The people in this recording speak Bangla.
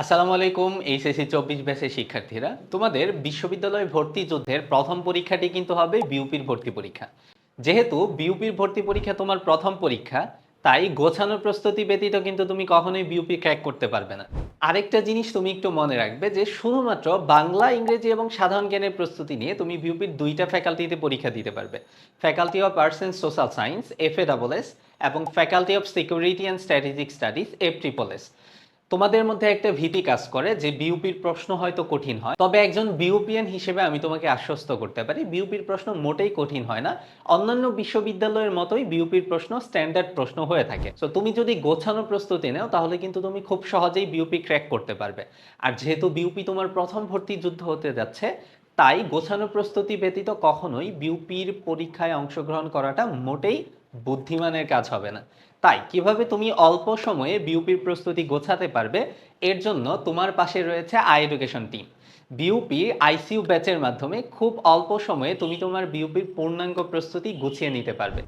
আসসালামু আলাইকুম, এইচএসসি চব্বিশ ব্যাচের শিক্ষার্থীরা। তোমাদের বিশ্ববিদ্যালয় ভর্তি যুদ্ধের প্রথম পরীক্ষাটি কিন্তু হবে বিউপির ভর্তি পরীক্ষা। যেহেতু বিউপির ভর্তি পরীক্ষা তোমার প্রথম পরীক্ষা, তাই গোছানো প্রস্তুতি ব্যতীত কিন্তু তুমি কখনোই বিউপি ক্র্যাক করতে পারবে না। আরেকটা জিনিস তুমি একটু মনে রাখবে যে, শুধুমাত্র বাংলা, ইংরেজি এবং সাধারণ জ্ঞানের প্রস্তুতি নিয়ে তুমি বিউপির দুইটা ফ্যাকাল্টিতে পরীক্ষা দিতে পারবে। Faculty of arts and social science F A double S এবং faculty of security and strategic studies F triple S. তোমাদের মধ্যে একটা ভীতি কাজ করে যে বিউপির প্রশ্ন হয়তো কঠিন হয়। তবে একজন বিউপিএন হিসেবে আমি তোমাকে আশ্বস্ত করতে পারি, বিউপির প্রশ্ন মোটেই কঠিন হয় না। অন্যান্য বিশ্ববিদ্যালয়ের মতোই বিউপির প্রশ্ন স্ট্যান্ডার্ড প্রশ্ন হয়ে থাকে। সো তুমি যদি গোছানো প্রস্তুতি নাও, তাহলে কিন্তু তুমি খুব সহজেই বিউপি ক্র্যাক করতে পারবে। আর যেহেতু বিউপি তোমার প্রথম ভর্তি যুদ্ধ হতে যাচ্ছে, তাই গোছানো প্রস্তুতি ব্যতীত কখনোই বিউপির পরীক্ষায় অংশগ্রহণ করাটা মোটেই বুদ্ধিমানের কাজ হবে না। তাই কীভাবে তুমি অল্প সময়ে বিউপির প্রস্তুতি গোছাতে পারবে, এর জন্য তোমার পাশে রয়েছে I education team BUP ICU ব্যাচের মাধ্যমে খুব অল্প সময়ে তুমি তোমার বিউপির পূর্ণাঙ্গ প্রস্তুতি গুছিয়ে নিতে পারবে।